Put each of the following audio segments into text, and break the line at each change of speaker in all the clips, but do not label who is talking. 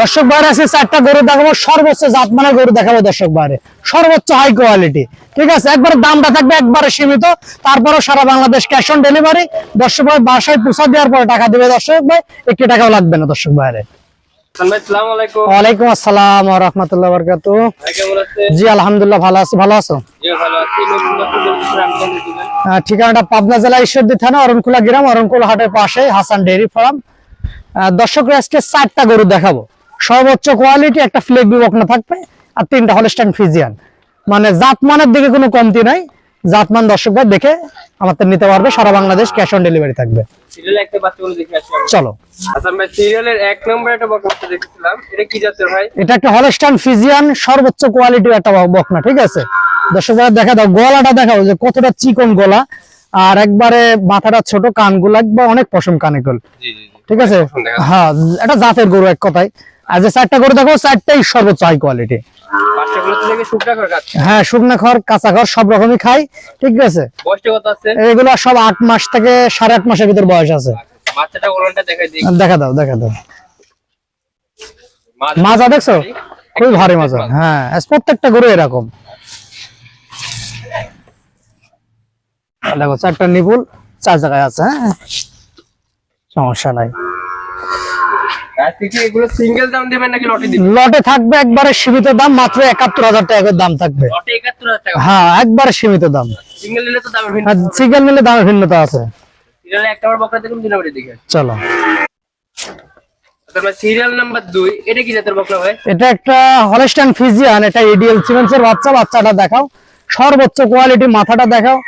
দর্শক বাইরে আছে চারটা গরু দেখাবো। সর্বোচ্চ জাত জাতমানের গরু দেখাবো দর্শক বাইরে। সর্বোচ্চ হাই কোয়ালিটি ঠিক আছে একবার দামটা থাকবে একবারে সীমিত। তারপরও সারা বাংলাদেশ ক্যাশ অন ডেলিভারি দর্শক ভাই বাসায় পুষা দেওয়ার পরে টাকা দিবে দর্শক ভাই একটি টাকাও লাগবে না দর্শক বাইরে। ওয়ালাইকুম আসসালাম রহমতুল্লাহ বরকাত জি আলহামদুলিল্লাহ ভালো আছি ভালো আছো? ঠিকানাটা পাবনা জেলা ঈশ্বরদী থানা অরণকুলা গ্রাম অরণকুলা হাটের পাশে হাসান ডেয়ারি ফার্ম। দর্শকরা আজকে চারটা গরু দেখাবো। সর্বোচ্চ কোয়ালিটি একটা ফ্লেক বিবকনা থাকবে আর তিনটা হলস্টাইন ফিজিয়ান মানে জাতমানের দিকে কোনো কমতি নাই। জাতমান দর্শকরা দেখে আমাদের নিতে পারবে সারা বাংলাদেশ ক্যাশ অন ডেলিভারি থাকবে। চলো।
সিরিয়ালের এক নম্বর একটা বকমাটা দেখেছিলাম। এটা কি জাতের ভাই?
এটা একটা হলস্টাইন ফিজিয়ান সর্বোচ্চ কোয়ালিটির একটা বকনা ঠিক আছে? দর্শকরা দেখা দাও গলাটা দেখাও যে কতটা চিকন গলা। আর একবারে মাথাটা ছোট কানগুলো একবার অনেক পশম
জি
ঠিক আছে? হ্যাঁ এটা জাতের গরু এক কথায়। আর যে চারটা গরু দেখো চারটাই সর্বোচ্চ হাই কোয়ালিটি হ্যাঁ শুকনা খড় কাঁচা খড় সব রকমই খাই। ঠিক আছে? এগুলো সব আট মাস থেকে সাড়ে আট মাসের ভিতর বয়স আছে। দেখা দাও দেখা দাও। মাজা দেখছ? খুবই ভারী মাজা। হ্যাঁ প্রত্যেকটা গরু এরকম। দেখো, চারটা নিপুল চার জায়গায় আছে হ্যাঁ? সমস্যা নাই।
লটে
থাকবে একবারে সীমিত দাম, মাত্র একাত্তর হাজার টাকা দাম থাকবে। হ্যাঁ একবারে সীমিত দাম।
সিঙ্গেল নিলে দামের
ভিন্নতা আছে। চলো।
এটা
একটা এটা বাচ্চা, বাচ্চাটা দেখাও। সর্বোচ্চ কোয়ালিটি মাথাটা দেখাও।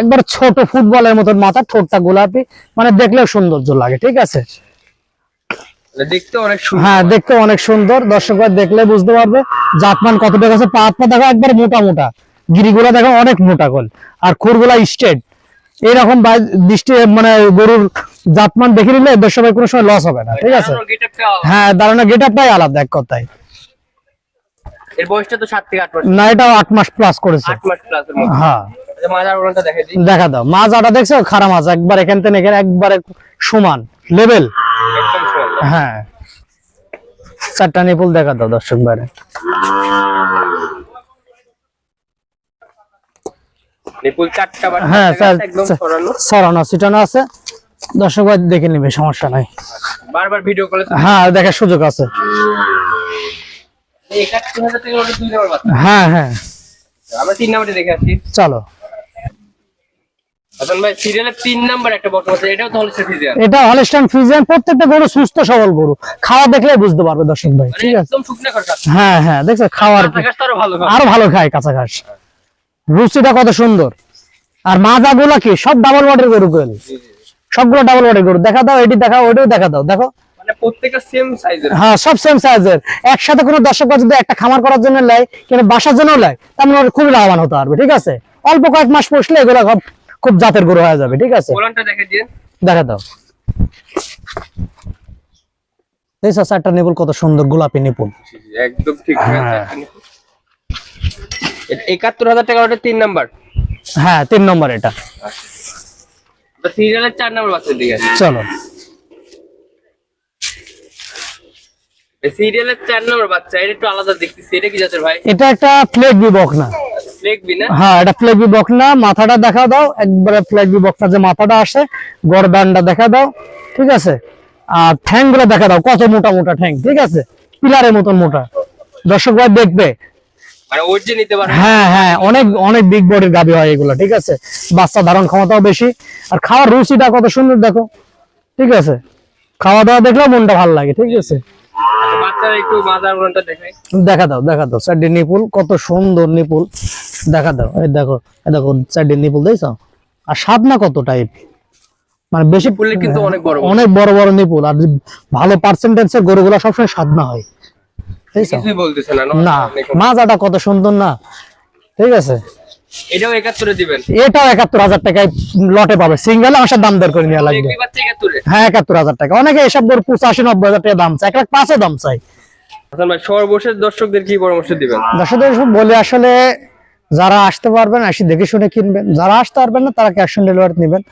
একবার ছোট ফুটবলের মতন মাথা ঠোঁটটা গোলাপি মানে দেখলেও সৌন্দর্য লাগে ঠিক আছে?
মানে দেখতে অনেক সুন্দর
হ্যাঁ দেখতে অনেক সুন্দর। দর্শকরা দেখলে বুঝতে পারবে জাতমান কতটা আছে? পা পা দেখো একবার মোটা মোটা। গিরিগুলা দেখো অনেক মোটা কল আর খুরগুলা স্ট্রেট এইরকম দৃষ্টি মানে গরুর জাতমান দেখে নিলে দর্শকের কোনো সময় লস হবে না ঠিক আছে। হ্যাঁ দাঁড়ানো গেট আপটাই আলাদা এক কথায়।
এর বয়সটা তো সাত থেকে আট মাস
না এটাও আট মাস প্লাস করেছে।
মাস
হ্যাঁ। দেখা দাও। মাজাটা দেখছ? খারাপ মাছ একবার এখান থেকে এখানে একবারে সমান। লেভেল হ্যাঁ। চারটা নিপুল দেখা দাও দর্শক বাইরে
নিপুল
হ্যাঁ
সরানো।
আছে। দর্শক দেখে নিবে সমস্যা নাই।
বারবার ভিডিও কলে
হ্যাঁ দেখার সুযোগ আছে। হ্যাঁ হ্যাঁ।
আমরা তিন নম্বরে দেখে আসছি
চলো।
ভাই সিরিয়ালের তিন নাম্বার একটা বক্স আছে এটাও তো হচ্ছে ফিজিয়ান।
এটা হলস্টাইন ফ্রিজিয়ান প্রত্যেকটা গরু সুস্থ সবল গরু। খাওয়া দেখলে বুঝতে পারবে দর্শক ভাই
মানে
ঠিক আছে?
একদম শুকনা করে
হ্যাঁ হ্যাঁ দেখছ খাওয়ার
আরও ভালো খাবে
আরও ভালো খায় কাঁচা ঘাস। রুচিটা কত সুন্দর। আর মাজা গুলা কি? সব ডাবল বডির গরু সবগুলো ডাবল দেখা দাও এটি দেখা দাও দেখো।
মানে প্রত্যেকটা সেম সাইজের
হ্যাঁ সব সেম সাইজের একসাথে কোনো দর্শক যদি একটা খামার করার জন্য নেয় কিন্তু বাসার জন্য নেয় তার মানে খুবই লাভবান হতে পারবে ঠিক আছে? অল্প কয়েক মাস পুষলে এগুলো খুব জাতের গরু হয়ে যাবে ঠিক আছে?
দেখে
দাও। দেখছ চারটা নিপুল কত সুন্দর গোলাপি নিপুল
একদম ঠিক।
হ্যাঁ।
একাত্তর হাজার টাকা ওটা তিন নাম্বার।
হ্যাঁ তিন নম্বর এটা।
সিরিয়ালের চার নাম্বার দিকে
চলো।
সিরিয়ালের চার নাম্বার বাচ্চা এটা একটু আলাদা দেখতেছি। এটা কি জাতের ভাই?
এটা একটা ফ্লেগ বিবক না হ্যাঁ এটা ফ্লেগবি বকনা মাথাটা দেখা দাও। একবারে ফ্লেগবি বকনা যে মাথাটা আসে গরদানটা দেখা দাও। ঠিক আছে? আর ঠ্যাংগুলো দেখা দাও। কত মোটা মোটা ঠ্যাং ঠিক আছে? পিলারের মতন মোটা। দর্শক ভাই দেখবে।
মানে
হ্যাঁ হ্যাঁ অনেক অনেক বিগ বডির গাবি হয় এগুলো ঠিক আছে? বাচ্চা ধারণ ক্ষমতাও বেশি। আর খাওয়ার রুচিটা কত সুন্দর দেখো। ঠিক আছে? খাওয়া দাওয়া দেখলেও মনটা ভালো লাগে ঠিক আছে?
দেখাই।
দেখা দাও দেখা দাও। চারটি নিপুল কত সুন্দর নিপুল। দেখা দাও। এই দেখো এই দেখো নিপুল দেখছ? আর স্বাদ না কত টাইপ মানে বেশি
কিন্তু অনেক বড়।
অনেক বড় বড় নিপুল আর ভালো গরুগুলো সবসময় স্বাদ না হয়।
কিছুই বলতেছে না
না মাজাটা কত সুন্দর না। ঠিক আছে?
এটাও দিবেন।
টাকায় লটে পাবে। সিঙ্গেল আমার সাথে দাম দর করে লাগবে। হ্যাঁ একাত্তর হাজার টাকা। অনেকে এসব গরু টাকা দাম চায়। লাখ দাম চাই
হাসান ভাই সর্বশেষ দর্শকদের কি পরামর্শ দিবেন?
দর্শকদের বলে আসলে যারা আসতে পারবেন আসি দেখে শুনে কিনবেন। যারা আসতে পারবেন না তারা ক্যাশ অন ডেলিভারি নেবেন।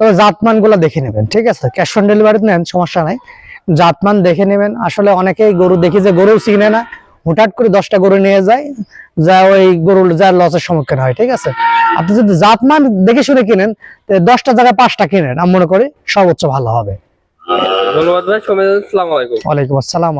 তবে জাতমানগুলা দেখে নেবেন ঠিক আছে? ক্যাশ অন ডেলিভারি নেন সমস্যা নাই। জাতমান দেখে নেবেন। আসলে অনেকেই গরু দেখি যে গরু চিনে না। হুটহাট করে দশটা গরু নিয়ে যায় যা ওই গরু যা লসের সম্মুখীন হয় ঠিক আছে? আপনি যদি জাতমান দেখে শুনে কিনেন দশটা জায়গায় পাঁচটা কিনেন আমি মনে করি সর্বোচ্চ ভালো হবে।
ধন্যবাদ ভাই সময় আসসালামু আলাইকুম।
ওয়ালাইকুম আসসালাম।